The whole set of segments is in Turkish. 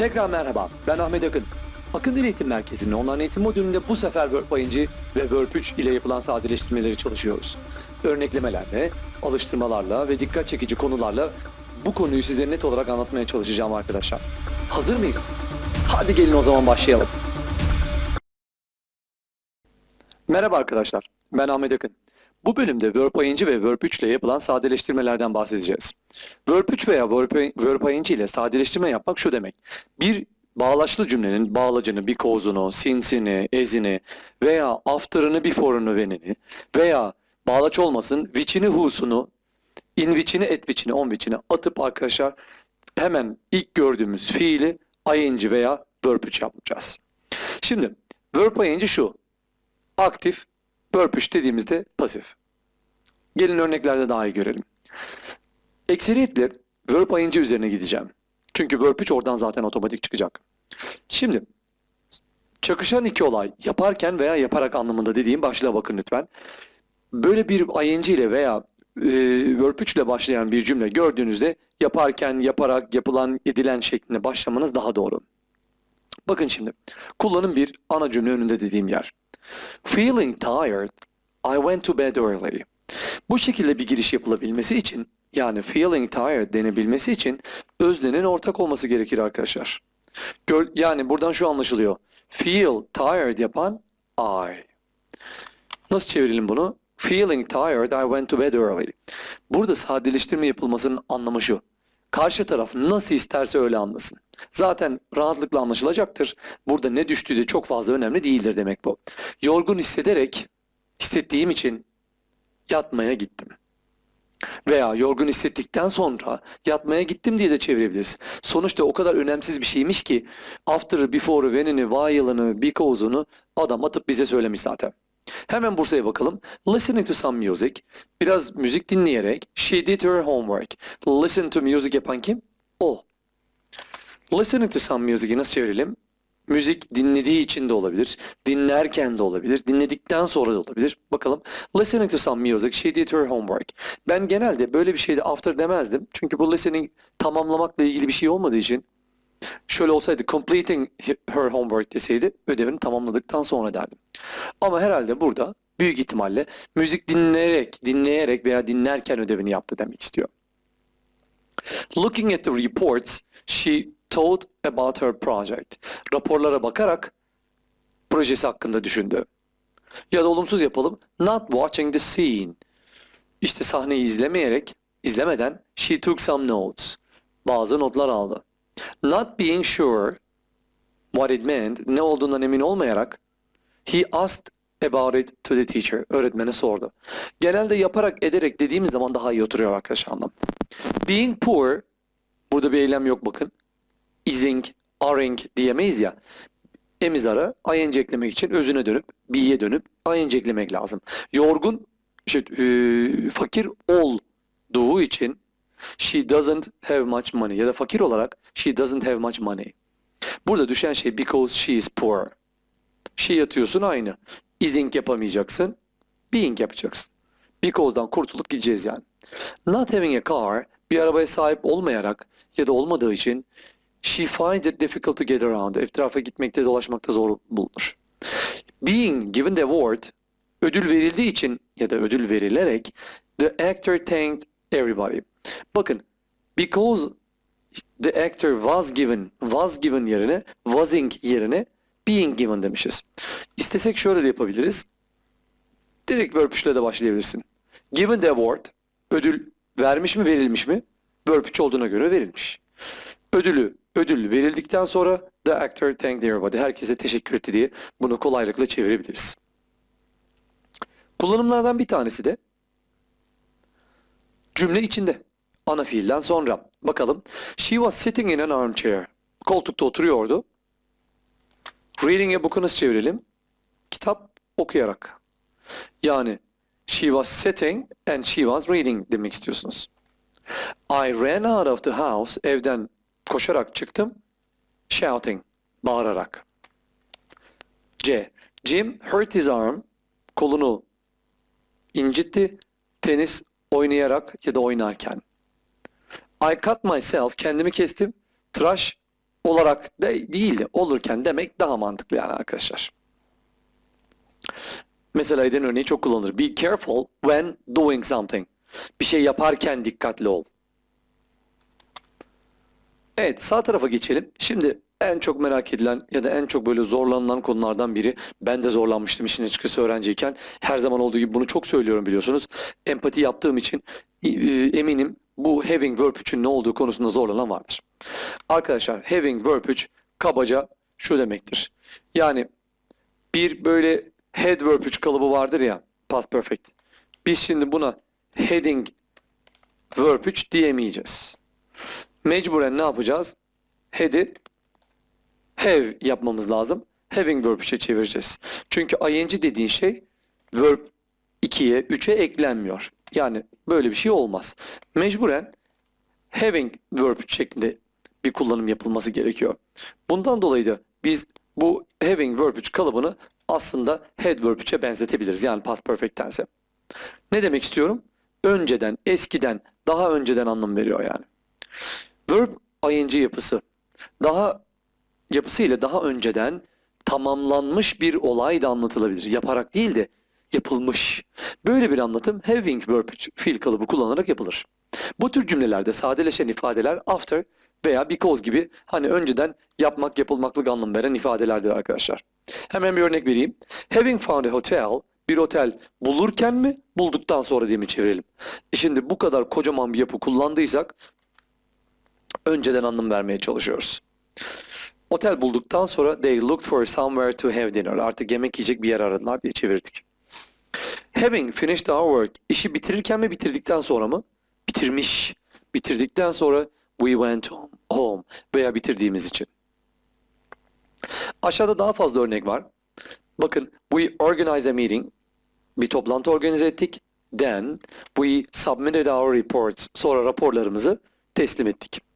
Tekrar merhaba, ben Ahmet Akın. Akın Dil Eğitim Merkezi'nin online eğitim modülünde bu sefer Word Bayıncı ve Word 3 ile yapılan sadeleştirmeleri çalışıyoruz. Örneklemelerle, alıştırmalarla ve dikkat çekici konularla bu konuyu size net olarak anlatmaya çalışacağım arkadaşlar. Hazır mıyız? Hadi gelin o zaman başlayalım. Merhaba arkadaşlar, ben Ahmet Akın. Bu bölümde ayıncı ve 3 ile yapılan sadeleştirmelerden bahsedeceğiz. 3 veya ayıncı ile sadeleştirme yapmak şu demek. Bir bağlaçlı cümlenin bağlacını, because'unu, since'ini, as'ini veya after'ını, before'unu, when'ini veya bağlaç olmasın which'ini, who'sunu, in which'ini, at which'ini, on which'ini atıp arkadaşlar hemen ilk gördüğümüz fiili ayıncı veya verb 3 yapacağız. Şimdi verb ayıncı şu. Aktif, verb 3 dediğimizde pasif. Gelin örneklerde daha iyi görelim. Ekseriyetle verb ayıncı üzerine gideceğim. Çünkü verb 3 oradan zaten otomatik çıkacak. Şimdi çakışan iki olay yaparken veya yaparak anlamında dediğim başlığa bakın lütfen. Böyle bir ayıncı ile veya e, verb 3 ile başlayan bir cümle gördüğünüzde yaparken, yaparak, yapılan, edilen şeklinde başlamanız daha doğru. Bakın şimdi. Kullanım bir ana cümle önünde dediğim yer. Feeling tired, I went to bed early. Bu şekilde bir giriş yapılabilmesi için yani feeling tired denebilmesi için öznenin ortak olması gerekir arkadaşlar. Gör, yani buradan şu anlaşılıyor. Feel tired yapan I. Nasıl çevirelim bunu? Feeling tired, I went to bed early. Burada sadeleştirme yapılmasının anlamı şu. Karşı taraf nasıl isterse öyle anlasın. Zaten rahatlıkla anlaşılacaktır. Burada ne düştüğü de çok fazla önemli değildir demek bu. Yorgun hissederek, hissettiğim için yatmaya gittim. Veya yorgun hissettikten sonra yatmaya gittim diye de çevirebiliriz. Sonuçta o kadar önemsiz bir şeymiş ki after'ı, before'ı, when'ini, while'ını, because'unu adam atıp bize söylemiş zaten. Hemen Bursa'ya bakalım. Listening to some music. Biraz müzik dinleyerek. She did her homework. Listen to music yapan kim? O. Listening to some music'i nasıl çevirelim? Müzik dinlediği için de olabilir. Dinlerken de olabilir. Dinledikten sonra da olabilir. Bakalım. Listening to some music. She did her homework. Ben genelde böyle bir şeyde after demezdim. Çünkü bu listening tamamlamakla ilgili bir şey olmadığı için şöyle olsaydı completing her homework deseydi ödevini tamamladıktan sonra derdim. Ama herhalde burada büyük ihtimalle müzik dinleyerek, dinleyerek veya dinlerken ödevini yaptı demek istiyor. Looking at the reports, she thought about her project. Raporlara bakarak projesi hakkında düşündü. Ya da olumsuz yapalım. Not watching the scene. İşte sahneyi izlemeyerek, izlemeden she took some notes. Bazı notlar aldı. Not being sure what it meant, ne olduğundan emin olmayarak he asked about it to the teacher. Öğretmene sordu. Genelde yaparak ederek dediğimiz zaman daha iyi oturuyor arkadaşlar anlam. Being poor, burada bir eylem yok bakın. Ising, aring diyemeyiz ya. Emiz ara, ing eklemek için özüne dönüp, be'ye dönüp ing eklemek lazım. Yorgun, şey, e, fakir olduğu için she doesn't have much money ya da fakir olarak she doesn't have much money. Burada düşen şey because she is poor. She yatıyorsun aynı. Ising yapamayacaksın. Being yapacaksın. Because'dan kurtulup gideceğiz yani. Not having a car, bir arabaya sahip olmayarak ya da olmadığı için she finds it difficult to get around. Etrafa gitmekte dolaşmakta zor bulunur. Being given the award, ödül verildiği için ya da ödül verilerek the actor thanked everybody. Bakın, because the actor was given, was given yerine, wasing yerine being given demişiz. İstesek şöyle de yapabiliriz. Direkt verb de başlayabilirsin. Given the award, ödül vermiş mi verilmiş mi? Verb 3 olduğuna göre verilmiş. Ödülü, ödül verildikten sonra the actor thanked everybody. Herkese teşekkür etti diye bunu kolaylıkla çevirebiliriz. Kullanımlardan bir tanesi de cümle içinde. Ana fiilden sonra. Bakalım. She was sitting in an armchair. Koltukta oturuyordu. Reading a book'u nasıl çevirelim? Kitap okuyarak. Yani she was sitting and she was reading demek istiyorsunuz. I ran out of the house. Evden koşarak çıktım. Shouting. Bağırarak. C. Jim hurt his arm. Kolunu incitti. Tenis oynayarak ya da oynarken. I cut myself. Kendimi kestim. Tıraş olarak de değil de olurken demek daha mantıklı yani arkadaşlar. Mesela eden örneği çok kullanılır. Be careful when doing something. Bir şey yaparken dikkatli ol. Evet sağ tarafa geçelim. Şimdi en çok merak edilen ya da en çok böyle zorlanılan konulardan biri. Ben de zorlanmıştım işin açıkçası öğrenciyken. Her zaman olduğu gibi bunu çok söylüyorum biliyorsunuz. Empati yaptığım için e, eminim bu having verb 3'ün ne olduğu konusunda zorlanan vardır. Arkadaşlar having verb 3 kabaca şu demektir. Yani bir böyle head verb 3 kalıbı vardır ya past perfect. Biz şimdi buna heading verb 3 diyemeyeceğiz. Mecburen ne yapacağız? Head'i have yapmamız lazım. Having verb 3'e çevireceğiz. Çünkü ing dediğin şey verb 2'ye 3'e eklenmiyor. Yani böyle bir şey olmaz. Mecburen having verb 3 şeklinde bir kullanım yapılması gerekiyor. Bundan dolayı da biz bu having verb 3 kalıbını aslında head verb 3'e benzetebiliriz. Yani past perfect tense. Ne demek istiyorum? Önceden, eskiden, daha önceden anlam veriyor yani. Verb ing yapısı. Daha yapısı ile daha önceden tamamlanmış bir olay da anlatılabilir. Yaparak değil de yapılmış. Böyle bir anlatım having verb fiil kalıbı kullanarak yapılır. Bu tür cümlelerde sadeleşen ifadeler after veya because gibi hani önceden yapmak yapılmaklık anlam veren ifadelerdir arkadaşlar. Hemen bir örnek vereyim. Having found a hotel bir otel bulurken mi bulduktan sonra diye mi çevirelim? E şimdi bu kadar kocaman bir yapı kullandıysak önceden anlam vermeye çalışıyoruz. Otel bulduktan sonra they looked for somewhere to have dinner. Artık yemek yiyecek bir yer aradılar diye çevirdik. Having finished our work. işi bitirirken mi bitirdikten sonra mı? Bitirmiş. Bitirdikten sonra we went home, veya bitirdiğimiz için. Aşağıda daha fazla örnek var. Bakın we organized a meeting. Bir toplantı organize ettik. Then we submitted our reports. Sonra raporlarımızı teslim ettik.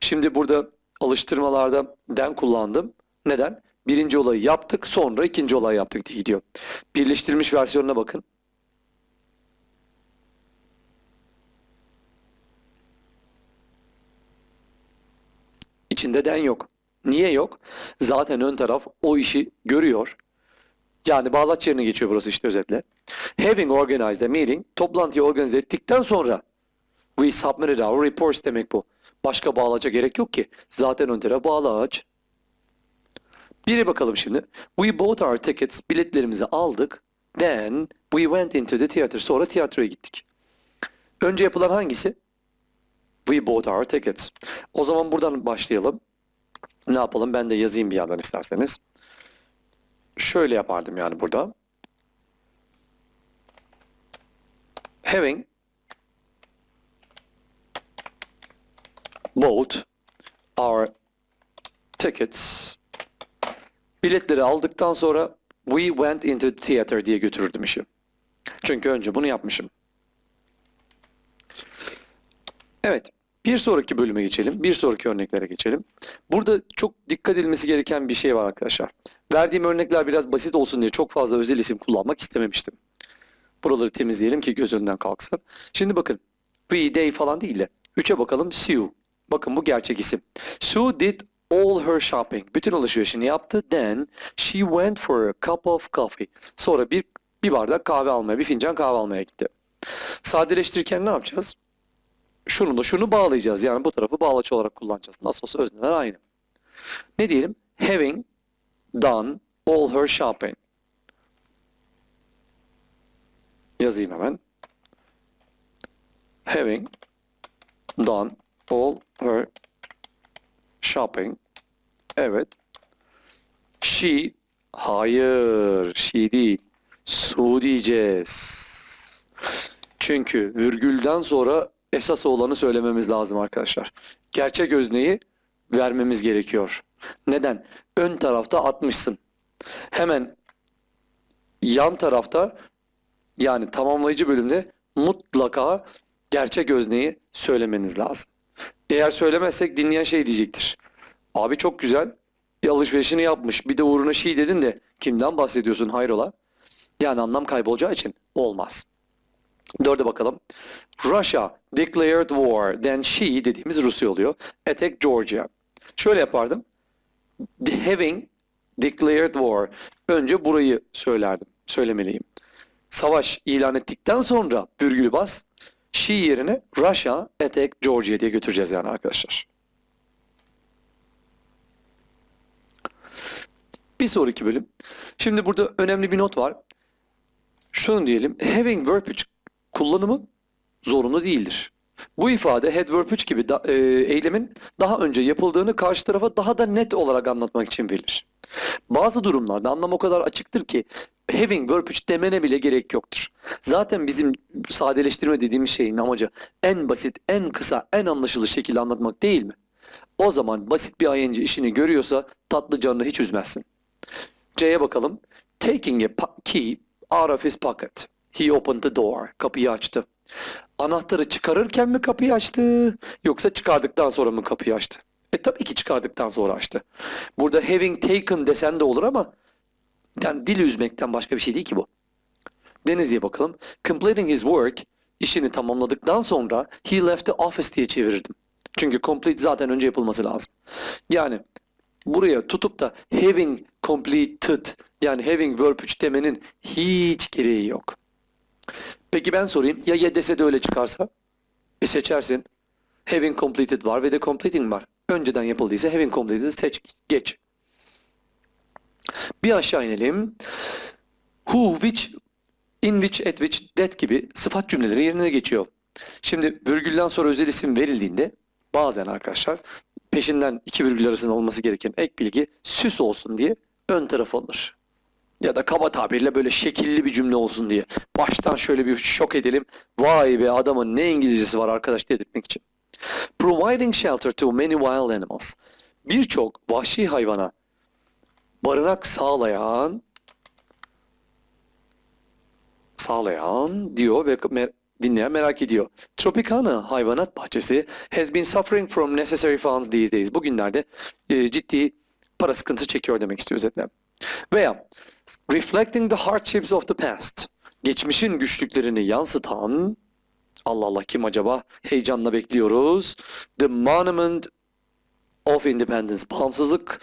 Şimdi burada alıştırmalarda den kullandım. Neden? Birinci olayı yaptık, sonra ikinci olayı yaptık diye gidiyor. Birleştirilmiş versiyonuna bakın. İçinde den yok. Niye yok? Zaten ön taraf o işi görüyor. Yani bağlaç yerine geçiyor burası işte özetle. Having organized a meeting, toplantıyı organize ettikten sonra we submitted our reports demek bu. Başka bağlaca gerek yok ki. Zaten ön taraf bağlaç. Biri bakalım şimdi. We bought our tickets. Biletlerimizi aldık. Then we went into the theater. Sonra tiyatroya gittik. Önce yapılan hangisi? We bought our tickets. O zaman buradan başlayalım. Ne yapalım? Ben de yazayım bir yandan isterseniz. Şöyle yapardım yani burada. Having bought our tickets biletleri aldıktan sonra we went into the theater diye götürürdüm işi. Çünkü önce bunu yapmışım. Evet. Bir sonraki bölüme geçelim. Bir sonraki örneklere geçelim. Burada çok dikkat edilmesi gereken bir şey var arkadaşlar. Verdiğim örnekler biraz basit olsun diye çok fazla özel isim kullanmak istememiştim. Buraları temizleyelim ki göz önünden kalksın. Şimdi bakın. We, they falan değil de. Üçe bakalım. Sue. Bakın bu gerçek isim. Sue did all her shopping. Bütün alışverişini yaptı. Then she went for a cup of coffee. Sonra bir bir bardak kahve almaya, bir fincan kahve almaya gitti. Sadeleştirirken ne yapacağız? Şunu da şunu bağlayacağız. Yani bu tarafı bağlaç olarak kullanacağız. Nasıl olsa özneler aynı. Ne diyelim? Having done all her shopping. Yazayım hemen. Having done all her shopping. Evet. She hayır, she değil. Su diyeceğiz. Çünkü virgülden sonra esas olanı söylememiz lazım arkadaşlar. Gerçek özneyi vermemiz gerekiyor. Neden? Ön tarafta atmışsın. Hemen yan tarafta yani tamamlayıcı bölümde mutlaka gerçek özneyi söylemeniz lazım. Eğer söylemezsek dinleyen şey diyecektir. Abi çok güzel. Bir alışverişini yapmış. Bir de uğruna şey dedin de kimden bahsediyorsun hayrola? Yani anlam kaybolacağı için olmaz. Dörde bakalım. Russia declared war. Then she dediğimiz Rusya oluyor. Attack Georgia. Şöyle yapardım. having declared war. Önce burayı söylerdim, söylemeliyim. Savaş ilan ettikten sonra virgülü bas, she yerine Russia attack Georgia diye götüreceğiz yani arkadaşlar. Bir sonraki bölüm. Şimdi burada önemli bir not var. Şunu diyelim. Having verb 3 kullanımı zorunlu değildir. Bu ifade had verb 3 gibi da- e, eylemin daha önce yapıldığını karşı tarafa daha da net olarak anlatmak için verilir. Bazı durumlarda anlam o kadar açıktır ki having verb 3 demene bile gerek yoktur. Zaten bizim sadeleştirme dediğimiz şeyin amacı en basit, en kısa, en anlaşılır şekilde anlatmak değil mi? O zaman basit bir ing işini görüyorsa tatlı canını hiç üzmezsin. C'ye bakalım. Taking a key out of his pocket. He opened the door. Kapıyı açtı. Anahtarı çıkarırken mi kapıyı açtı yoksa çıkardıktan sonra mı kapıyı açtı? E tabii ki çıkardıktan sonra açtı. Burada having taken desen de olur ama yani dil üzmekten başka bir şey değil ki bu. Denizli'ye bakalım. Completing his work işini tamamladıktan sonra he left the office diye çevirirdim. Çünkü complete zaten önce yapılması lazım. Yani buraya tutup da having completed yani having verb 3 demenin hiç gereği yok. Peki ben sorayım ya ye dese de öyle çıkarsa? E seçersin. Having completed var ve de completing var. Önceden yapıldıysa having completed seç geç. Bir aşağı inelim. Who, which, in which, at which, that gibi sıfat cümleleri yerine geçiyor. Şimdi virgülden sonra özel isim verildiğinde bazen arkadaşlar peşinden iki virgül arasında olması gereken ek bilgi süs olsun diye ön tarafa alınır. Ya da kaba tabirle böyle şekilli bir cümle olsun diye. Baştan şöyle bir şok edelim. Vay be adamın ne İngilizcesi var arkadaş dedirtmek için. Providing shelter to many wild animals. Birçok vahşi hayvana barınak sağlayan sağlayan diyor ve me- dinleyen merak ediyor. Tropicana hayvanat bahçesi has been suffering from necessary funds these days. Bugünlerde e, ciddi para sıkıntısı çekiyor demek istiyor özetle. Veya reflecting the hardships of the past. Geçmişin güçlüklerini yansıtan Allah Allah kim acaba? Heyecanla bekliyoruz. The Monument of Independence. Bağımsızlık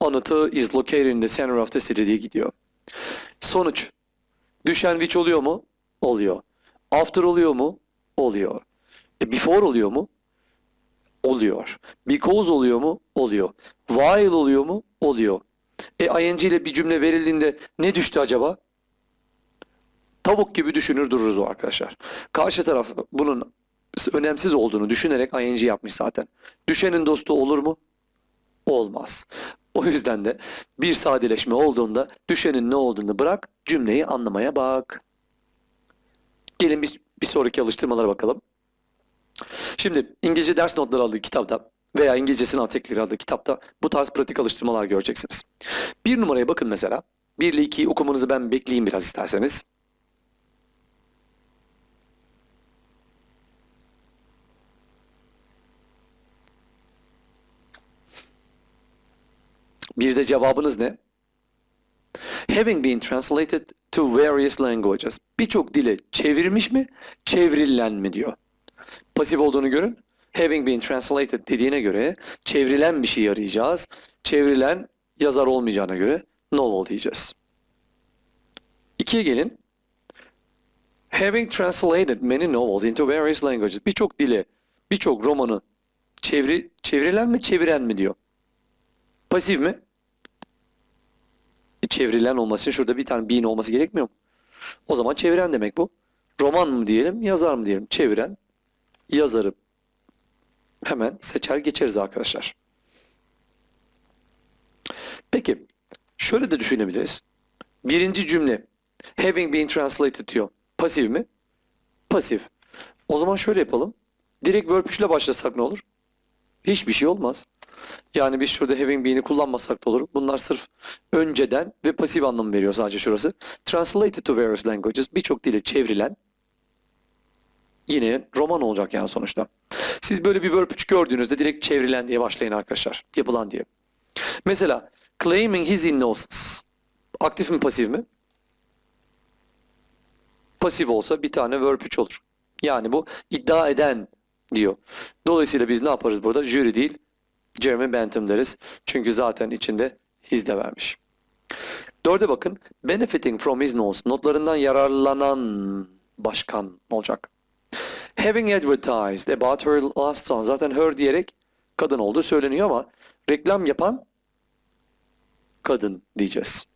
anıtı is located in the center of the city diye gidiyor. Sonuç. Düşen which oluyor mu? Oluyor. After oluyor mu? Oluyor. E, before oluyor mu? Oluyor. Because oluyor mu? Oluyor. While oluyor mu? Oluyor. E ing ile bir cümle verildiğinde ne düştü acaba? Tavuk gibi düşünür dururuz o arkadaşlar. Karşı taraf bunun önemsiz olduğunu düşünerek ing yapmış zaten. Düşenin dostu olur mu? Olmaz. O yüzden de bir sadeleşme olduğunda düşenin ne olduğunu bırak, cümleyi anlamaya bak. Gelin bir, bir sonraki alıştırmalara bakalım. Şimdi İngilizce ders notları adlı kitapta veya İngilizce sınav teknikleri adlı kitapta bu tarz pratik alıştırmalar göreceksiniz. Bir numaraya bakın mesela. 1 ile 2'yi okumanızı ben bekleyeyim biraz isterseniz. Bir de cevabınız ne? Having been translated to various languages. Birçok dile çevrilmiş mi, çevrilen mi diyor. Pasif olduğunu görün. Having been translated dediğine göre çevrilen bir şey arayacağız. Çevrilen yazar olmayacağına göre novel diyeceğiz. İkiye gelin. Having translated many novels into various languages. Birçok dile, birçok romanı çevri, çevrilen mi, çeviren mi diyor. Pasif mi? Çevrilen olması için şurada bir tane bean olması gerekmiyor mu? O zaman çeviren demek bu. Roman mı diyelim, yazar mı diyelim? Çeviren, yazarı hemen seçer geçeriz arkadaşlar. Peki, şöyle de düşünebiliriz. Birinci cümle, having been translated diyor. Pasif mi? Pasif. O zaman şöyle yapalım. Direkt verb 3 ile başlasak ne olur? Hiçbir şey olmaz. Yani biz şurada having been'i kullanmasak da olur. Bunlar sırf önceden ve pasif anlamı veriyor sadece şurası. Translated to various languages birçok dile çevrilen yine roman olacak yani sonuçta. Siz böyle bir verb 3 gördüğünüzde direkt çevrilen diye başlayın arkadaşlar. Yapılan diye. Mesela claiming his innocence. Aktif mi pasif mi? Pasif olsa bir tane verb 3 olur. Yani bu iddia eden diyor. Dolayısıyla biz ne yaparız burada? Jüri değil, Jeremy Bentham deriz. Çünkü zaten içinde his de vermiş. Dörde bakın. Benefiting from his notes. Notlarından yararlanan başkan olacak. Having advertised about her last song. Zaten her diyerek kadın olduğu söyleniyor ama reklam yapan kadın diyeceğiz.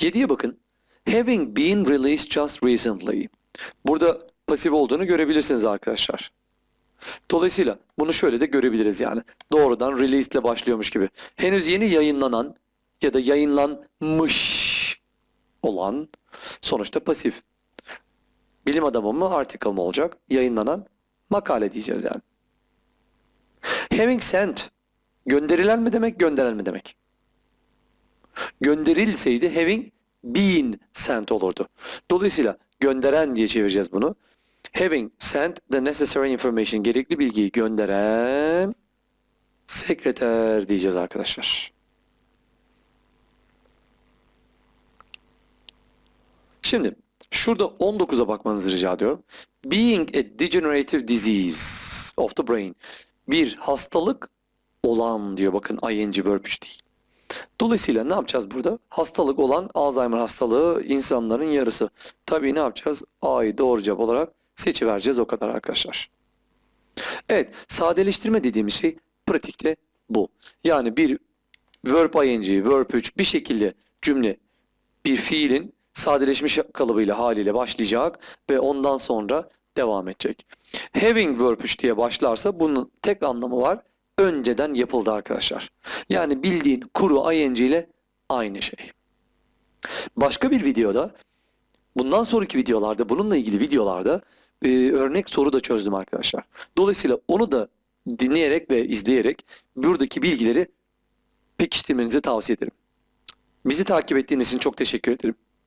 Yediye bakın. Having been released just recently. Burada pasif olduğunu görebilirsiniz arkadaşlar. Dolayısıyla bunu şöyle de görebiliriz yani. Doğrudan release ile başlıyormuş gibi. Henüz yeni yayınlanan ya da yayınlanmış olan sonuçta pasif. Bilim adamı mı article mı olacak? Yayınlanan makale diyeceğiz yani. Having sent gönderilen mi demek gönderen mi demek? Gönderilseydi having been sent olurdu. Dolayısıyla gönderen diye çevireceğiz bunu. Having sent the necessary information gerekli bilgiyi gönderen sekreter diyeceğiz arkadaşlar. Şimdi şurada 19'a bakmanızı rica ediyorum. Being a degenerative disease of the brain. Bir hastalık olan diyor bakın ing verb 3 değil. Dolayısıyla ne yapacağız burada? Hastalık olan Alzheimer hastalığı insanların yarısı. Tabii ne yapacağız? A'yı doğru cevap olarak seçivereceğiz o kadar arkadaşlar. Evet, sadeleştirme dediğimiz şey pratikte bu. Yani bir verb ing, verb 3 bir şekilde cümle bir fiilin sadeleşmiş kalıbıyla haliyle başlayacak ve ondan sonra devam edecek. Having verb 3 diye başlarsa bunun tek anlamı var. Önceden yapıldı arkadaşlar. Yani bildiğin kuru ing ile aynı şey. Başka bir videoda bundan sonraki videolarda bununla ilgili videolarda e, örnek soru da çözdüm arkadaşlar. Dolayısıyla onu da dinleyerek ve izleyerek buradaki bilgileri pekiştirmenizi tavsiye ederim. Bizi takip ettiğiniz için çok teşekkür ederim.